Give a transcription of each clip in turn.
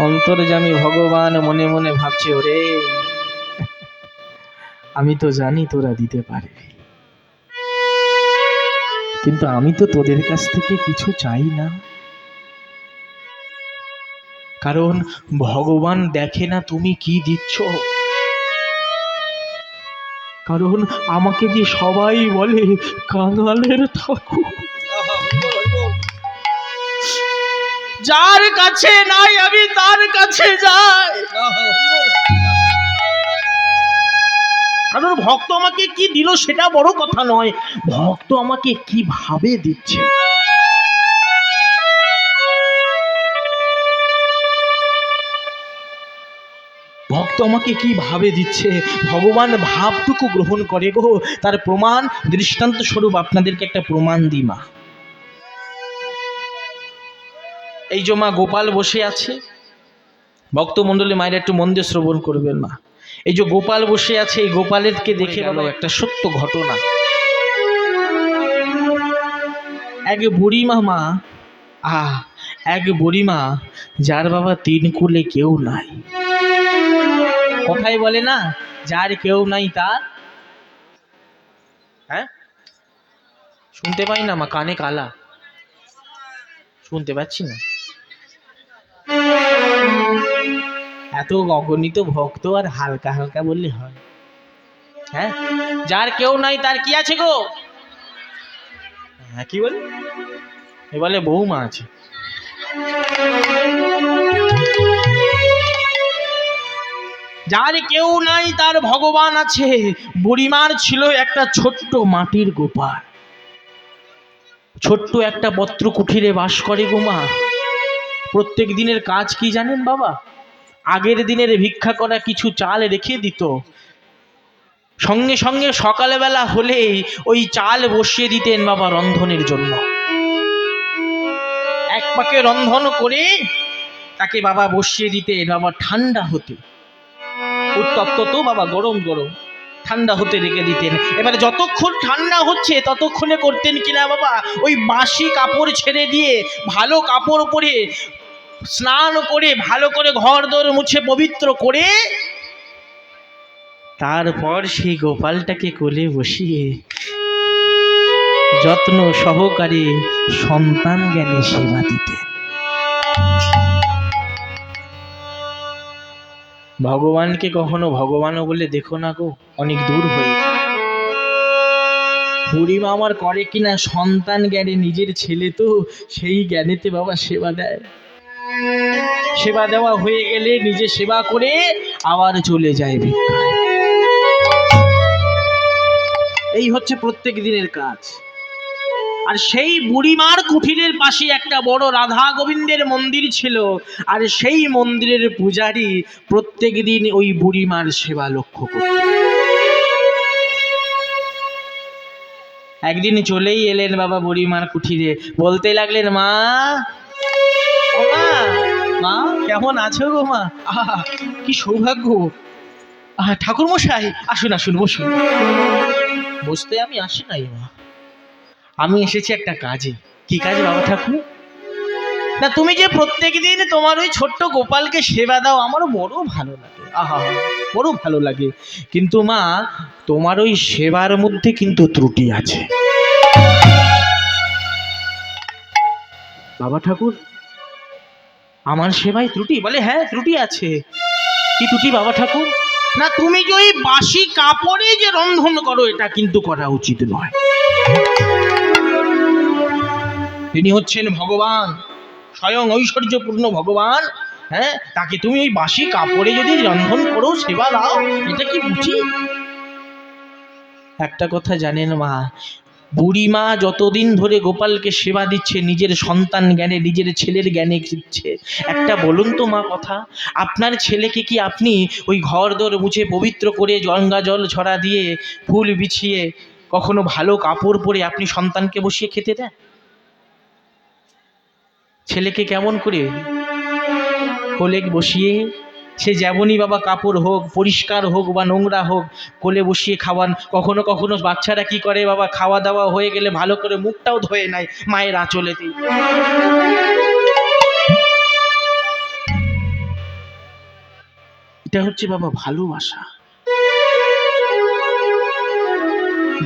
অন্তর্জামী ভগবান মনে মনে ভাবছে, ওরে। আমি তো জানি তোরা দিতে পারবি। কিন্তু আমি তো তোদের কাছ থেকে কিছু চাই না। কারণ ভগবান দেখে না তুমি কি দিচ্ছ। কারণ আমাকে যে সবাই বলে, কাঙালের ঠাকুর। যার কাছে নাই, আমি তার কাছে যাই। কারণ ভক্ত আমাকে কি দিল সেটা বড় কথা নয়, ভক্ত আমাকে কীভাবে দিচ্ছে? ভক্ত আমাকে কীভাবে দিচ্ছে? ভগবান ভাবটুকু গ্রহণ করে গো, তার প্রমাণ দৃষ্টান্ত স্বরূপ আপনাদেরকে একটা প্রমাণ দিই, মা। এই যে মা গোপাল বসে আছে ভক্তমণ্ডলী মায়ের একটু মন্দির শ্রবণ করবেন মা। এই যে গোপাল বসে আছে এই গোপালেরকে দেখে গেল একটা। সত্য ঘটনা। এক বুড়িমা মা আহ এক বুড়িমা যার বাবা তিন কুলে কেউ নাই। কথাই বলে না যার কেউ নাই তার। হ্যাঁ? শুনতে পাই না মা কানে কালা। শুনতে পাচ্ছি না। এত অগণিত ভক্ত আর হালকা হালকা বললে হয়। হ্যাঁ? যার কেউ নাই তার কি আছে গো? হ্যাঁ কি বলে? এ বলে বৌমা আছে। যার কেউ নাই তার ভগবান আছে। বুড়িমার ছিল একটা ছোট্ট মাটির গোপাল। ছোট্ট একটা পত্র কুঠিরে বাস করে গোমা প্রত্যেক দিনের কাজ কি জানেন বাবা? আগের দিনের ভিক্ষা করা কিছু চাল রেখে দিত। সঙ্গে সঙ্গে সকালবেলা হলেই ওই চাল বসিয়ে দিতেন বাবা রন্ধনের জন্য। এক পাকে রন্ধন করে তাকে বাবা বসিয়ে দিতেন, বাবা ঠান্ডা হতে। উত্তপ্ত তো বাবা, গরম গরম। ঠান্ডা হতে রেখে দিতেন। এবারে যতক্ষণ ঠান্ডা হচ্ছে, ততক্ষণে করতেন কিনা বাবা? ওই বাসি কাপড় ছেড়ে দিয়ে ভালো কাপড় পরে স্নান করে ভালো করে ঘর দোর মুছে পবিত্র করে তারপর সেই গোপালটাকে কোলে বসিয়ে যত্ন সহকারে সন্তান জ্ঞানে সেবা দিতেন। ভগবানকে কখনো ভগবানও বলে দেখো না গো, অনেক দূর হয়ে বুড়িমা আমার করে কিনা? সন্তান জ্ঞানে নিজের ছেলে তো সেই জ্ঞানেতে বাবা সেবা দেয়। সেবা দেওয়া হয়ে গেলে নিজে সেবা করে আবার চলে যায় এই হচ্ছে প্রত্যেক দিনের কাজ। আর সেই বুড়িমার কুঠিরের পাশে একটা বড় রাধা গোবিন্দের মন্দির ছিল, আর সেই মন্দিরের পূজারী প্রত্যেক দিন ওই বুড়িমার সেবা লক্ষ্য করত। একদিন চলেই এলেন বাবা বুড়িমার কুঠিরে। বলতে লাগলেন, মা কেমন আছো গো মা? কি সৌভাগ্য। আহা ঠাকুর মশাই আসুন আসুন, বসুন। বসতে আমি আসি নাই মা। আমি এসেছি একটা কাজে। কি কাজ, বাবা ঠাকুর? না, তুমি যে প্রত্যেক দিন তোমার ওই ছোট্ট গোপালকে সেবা দাও, আমারও বড় ভালো লাগে। আহা, বড় ভালো লাগে। কিন্তু মা, তোমার ওই সেবার মধ্যে কিন্তু ত্রুটি আছে। বাবা ঠাকুর আমার সেবায় ত্রুটি? বলে হ্যাঁ ত্রুটি আছে। কি ত্রুটি, বাবা ঠাকুর? না, তুমি যে ওই বাসি কাপড়ে যে রন্ধন করো, এটা কিন্তু করা উচিত নয়। তিনি হচ্ছেন ভগবান, স্বয়ং ঐশ্বর্যপূর্ণ ভগবান হ্যাঁ? তাকে তুমি ওই বাসি কাপড়ে যদি রন্ধন করো, সেবা দাও, এটা কি বুঝি একটা কথা জানেন মা বুড়িমা যতদিন ধরে গোপালকে সেবা দিচ্ছে, নিজের সন্তান জ্ঞানে, নিজের ছেলের জ্ঞানে দিচ্ছে একটা বলুন তো মা কথা, আপনার ছেলেকে কি আপনি ওই ঘর দর মুছে পবিত্র করে গঙ্গা জল ছড়া দিয়ে ফুল বিছিয়ে কখনো ভালো কাপড় পরে আপনি সন্তানকে বসিয়ে খেতে দেন? ছেলেকে কেমন করে? কোলে বসিয়ে সে যেমনই বাবা কাপড় হোক, পরিষ্কার হোক বা নোংরা হোক, কোলে বসিয়ে খাওয়ান, কখনো কখনো বাচ্চারা কি করে বাবা খাওয়া দাওয়া হয়ে গেলে ভালো করে মুখটাও ধোয়ে নেয় মায়ের আঁচলেতেই। এটা হচ্ছে বাবা ভালোবাসা।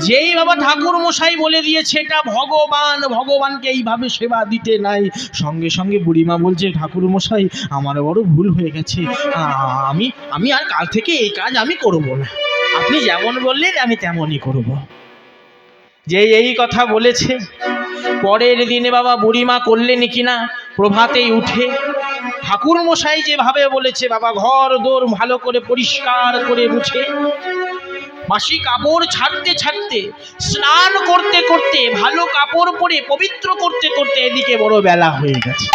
যেই বাবা ঠাকুর মশাই বলে দিয়েছে, এটা ভগবান, ভগবানকে এইভাবে সেবা দিতে নাই। সঙ্গে সঙ্গে বুড়িমা বলছে ঠাকুর মশাই আমার বড় ভুল হয়ে গেছে। আমি আমি আর কাল থেকে এই কাজ আমি করব না। আপনি যেমন বললেন, আমি তেমনই করব। যে এই কথা বলেছে, পরের দিনে বাবা বুড়িমা করলেন কিনা, প্রভাতেই উঠে ঠাকুর মশাই যেভাবে বলেছে, বাবা, ঘর, দোর ভালো করে পরিষ্কার করে মুছে। মাসি কাপড় ছাড়তে ছাড়তে, স্নান করতে করতে, ভালো কাপড় পরে, পবিত্র করতে করতে এদিকে বড় বেলা হয়ে গেছে।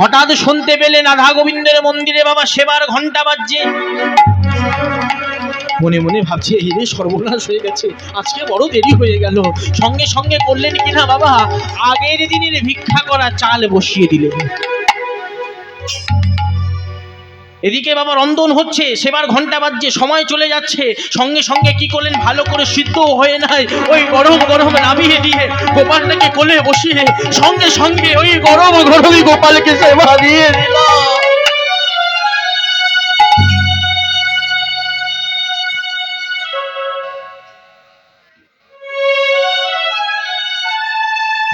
হঠাৎ শুনতে পেলেন রাধা গোবিন্দের মন্দিরে বাবা সেবার ঘণ্টা বাজছে। মনে মনে ভাবছে, এই রে সর্বনাশ হয়ে গেছে, আজকে বড় দেরি হয়ে গেল। সঙ্গে সঙ্গে করলেন কিনা বাবা, আগের দিনের ভিক্ষা করা চাল বসিয়ে দিলেন। এদিকে বাবা রন্ধন হচ্ছে, সেবার ঘণ্টা বাজছে, সময় চলে যাচ্ছে, সঙ্গে সঙ্গে কি করলেন? ভালো করে সিদ্ধ হয়ে নাই, ওই গরম গরম নামিয়ে দিয়ে গোপালটাকে কোলে বসিয়ে সঙ্গে সঙ্গে ওই গরম গরমই গোপালকে সেবা দিয়ে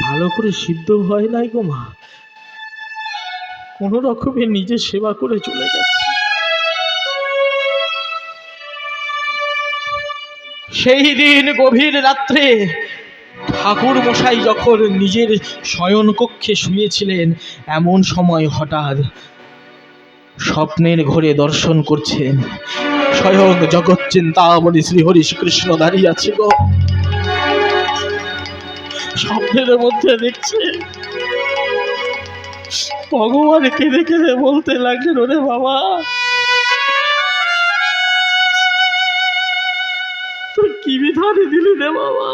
ভালো করে সিদ্ধ হয় নাই গো মা। কোনো রকমে নিজে সেবা করে চলে গেছে। সেই দিন গভীর রাত্রে ঠাকুর মশাই যখন নিজের শয়ন কক্ষে শুয়েছিলেন, এমন সময় হঠাৎ স্বপ্নের ঘরে দর্শন করছেন। স্বয়ং জগৎ চিন্তামণি শ্রী হরি কৃষ্ণ দাঁড়িয়ে আছে গো। স্বপ্নের মধ্যে দেখছে ভগবান কেঁদে কেঁদে বলতে লাগলেন ওরে বাবা। তুই কি বিধানে দিলি রে বাবা?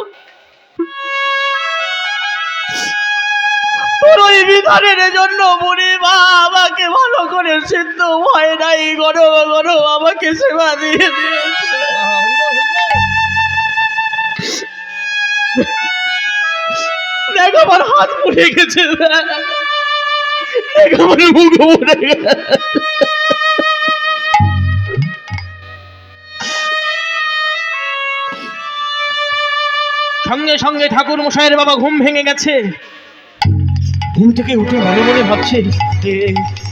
তোর ওই বিধানের জন্য বুড়ি মা আমাকে ভালো করে সিদ্ধ ভয় নাই গরো গরো আমাকে সেবা দিয়ে দিয়েছে। দেখ আমার হাত পুড়ে গেছে। দেখ আমার মুখ পুড়ে সঙ্গে সঙ্গে ঠাকুর মশাইয়ের বাবা ঘুম ভেঙে গেছে। ঘুম থেকে উঠে মনে মনে ভাবছে,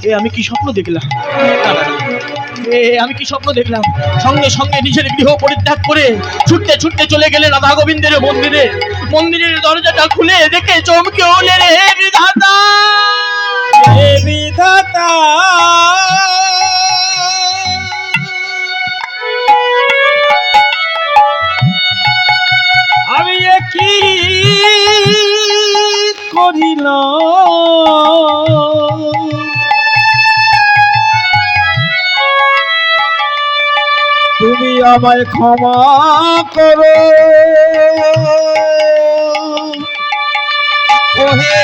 এ আমি কি স্বপ্ন দেখলাম? এ, আমি কি স্বপ্ন দেখলাম? সঙ্গে সঙ্গে নিজের গৃহ পরিত্যাগ করে ছুটতে ছুটতে চলে গেলেন রাধা গোবিন্দের মন্দিরে। মন্দিরের দরজাটা খুলে দেখে চমকে উঠলেন হে আমি কি করিল তুমি আমায় ক্ষমা করো। ওহে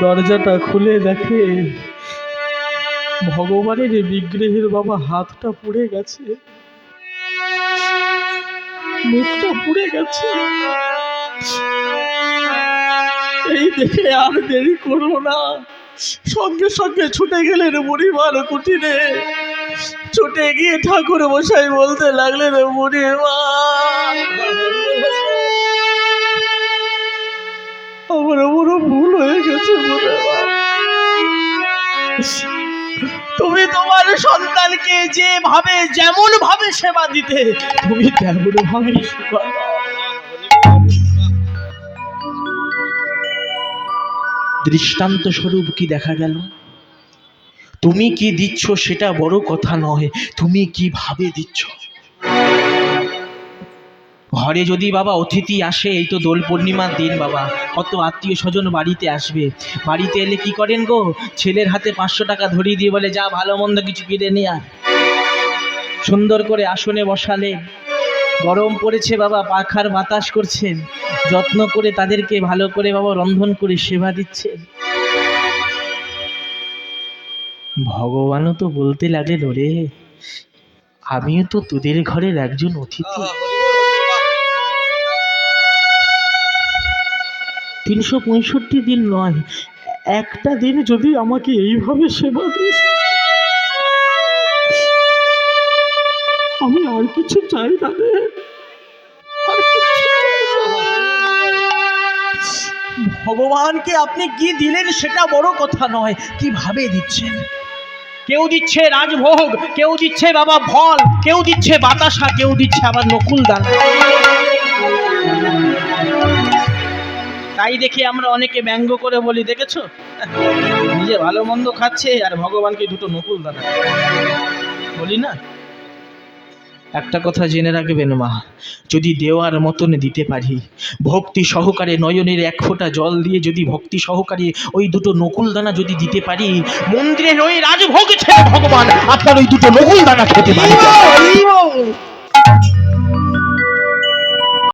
দরজাটা খুলে দেখে ভগবানের বিগ্রহের বাবা হাতটা পুড়ে গেছে। মুখটা পুড়ে গেছে। এই দেখে আর দেরি করল না। সঙ্গে সঙ্গে ছুটে গেলেন বুড়িমার কুটিরে। ছুটে গিয়ে ঠাকুর মশাই বলতে লাগলেন বুড়িমা আমার বড় ভুল হয়ে গেছে তুমি তোমার সন্তানকে যেভাবে যেমন ভাবে সেবা দিতে, তুমি তেমন ভাবে সেবা দৃষ্টান্ত স্বরূপ কি দেখা গেল? তুমি কি দিচ্ছ সেটা বড় কথা নয়, তুমি কীভাবে দিচ্ছ? ঘরে যদি বাবা অতিথি আসে, এই তো দোল পূর্ণিমার দিন বাবা, কত আত্মীয় স্বজন বাড়িতে আসবে। বাড়িতে এলে কি করেন গো? ছেলের হাতে পাঁচশো টাকা ধরিয়ে দিয়ে বলে, যা ভালো মন্দ কিছু কিনে নিয়ে আয়। সুন্দর করে আসনে বসালে, গরম পড়েছে বাবা, পাখার বাতাস করছেন যত্ন করে তাদেরকে ভালো করে বাবা রন্ধন করে সেবা দিচ্ছেন ভগবানও তো বলতে লাগলেন, ওরে, আমিও তো তোদের ঘরের একজন অতিথি। তিনশো পঁয়ষট্টি দিন নয়, একটা দিন যদি আমাকে এইভাবে সেবা দিস, আমি আর কিছু চাই রে। না। ভগবানকে আপনি কি দিলেন সেটা বড় কথা নয়, কীভাবে দিচ্ছেন? কেউ দিচ্ছে রাজভোগ, কেউ দিচ্ছে বাবা ফল, কেউ দিচ্ছে বাতাসা, কেউ দিচ্ছে আবার নকুল দান। তাই দেখি আমরা অনেকে ব্যঙ্গ করে বলি, দেখেছ? নিজে ভালো মন্দ খাচ্ছে আর ভগবানকে দুটো নকুল দান। বলি না? একটা কথা জেনে রাখবেন, মা। যদি দেওয়ার মতন দিতে পারি, ভক্তি সহকারে নয়নের এক ফোঁটা জল দিয়ে যদি ভক্তি সহকারে ওই দুটো নকুল দানা যদি দিতে পারি, মন্দিরে ওই রাজভোগ ছেড়ে ভগবান আপনার ওই দুটো নকুল দানা খেতে পারি